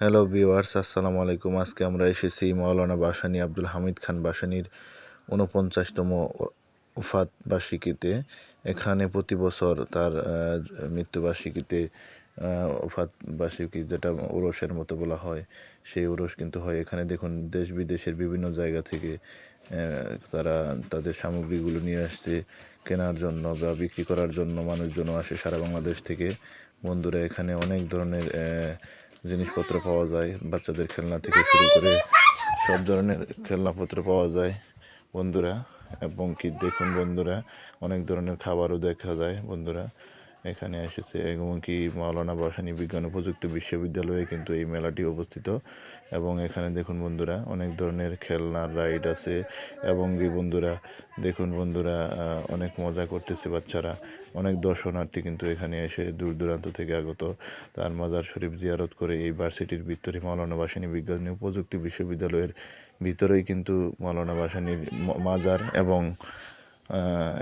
Hello viewers আসসালামু আলাইকুম। আজকে আমরা এসেছি মাওলানা বাসানি আব্দুল হামিদ খান বাসানির উনপঞ্চাশতম উফাত বার্ষিকীতে। এখানে প্রতি বছর তার মৃত্যুবার্ষিকীতে উফাত বার্ষিকী যেটা উরসের মতো বলা হয়, সেই উরস কিন্তু হয়। এখানে দেখুন দেশ বিদেশের বিভিন্ন জায়গা থেকে তারা তাদের সামগ্রীগুলো নিয়ে আসছে কেনার জন্য বা বিক্রি করার জন্য। মানুষজন আসে সারা বাংলাদেশ থেকে। বন্ধুরা, এখানে অনেক ধরনের জিনিসপত্র পাওয়া যায়, বাচ্চাদের খেলনা থেকে শুরু করে সব ধরনের খেলনাপত্র পাওয়া যায় বন্ধুরা। এবং কি দেখুন বন্ধুরা, অনেক ধরনের খাবারও দেখা যায় বন্ধুরা। এখানে এসেছে এবং কি মাওলানা বাসানি বিজ্ঞান ও প্রযুক্তি বিশ্ববিদ্যালয়ে কিন্তু এই মেলাটি অবস্থিত। এবং এখানে দেখুন বন্ধুরা, অনেক ধরনের খেলনার রাইড আছে। এবং এই বন্ধুরা, দেখুন বন্ধুরা অনেক মজা করতেছে বাচ্চারা। অনেক দর্শনার্থী কিন্তু এখানে এসে দূর দূরান্ত থেকে আগত। তার মাজার শরীফ জিয়ারত করে এই ভার্সিটির ভিতরে মাওলানা বাসানী বিজ্ঞান ও প্রযুক্তি বিশ্ববিদ্যালয়ের ভিতরেই কিন্তু মাওলানা বাসানির মাজার এবং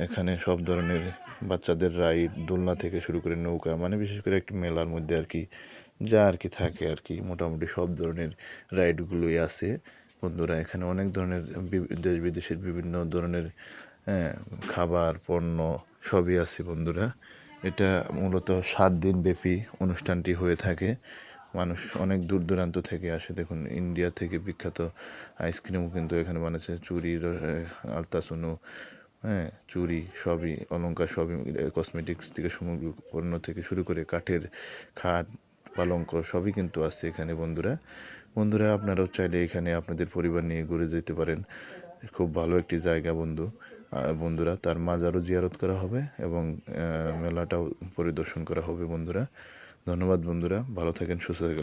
এখানে সব ধরনের বাচ্চাদের রাইড দোলনা থেকে শুরু করে নৌকা মানে বিশেষ করে একটি মেলার মধ্যে আর কি, যা আর কি থাকে আর কি, মোটামুটি সব ধরনের রাইডগুলোই আছে। বন্ধুরা, এখানে অনেক ধরনের দেশ বিদেশের বিভিন্ন ধরনের খাবার, পণ্য সবই আছে বন্ধুরা। এটা মূলত সাত দিন ব্যাপী অনুষ্ঠানটি হয়ে থাকে। মানুষ অনেক দূর দূরান্ত থেকে আসে। দেখুন, ইন্ডিয়া থেকে বিখ্যাত আইসক্রিমও কিন্তু এখানে বানাচ্ছে চুরি আলতাসুনু হ্যাঁ চুরি সবই, অলংকার সবই কসমেটিক্স থেকে সমগ্র পণ্য থেকে শুরু করে কাঠের খাট, পালঙ্ক সবই কিন্তু আছে এখানে বন্ধুরা। বন্ধুরা, আপনারাও চাইলে এখানে আপনাদের পরিবার নিয়ে ঘুরে যেতে পারেন। খুব ভালো একটি জায়গা বন্ধু। বন্ধুরা, তার মাজারও জিয়ারত করা হবে এবং মেলাটাও পরিদর্শন করা হবে বন্ধুরা। ধন্যবাদ বন্ধুরা, ভালো থাকেন, সুস্থ থাকেন।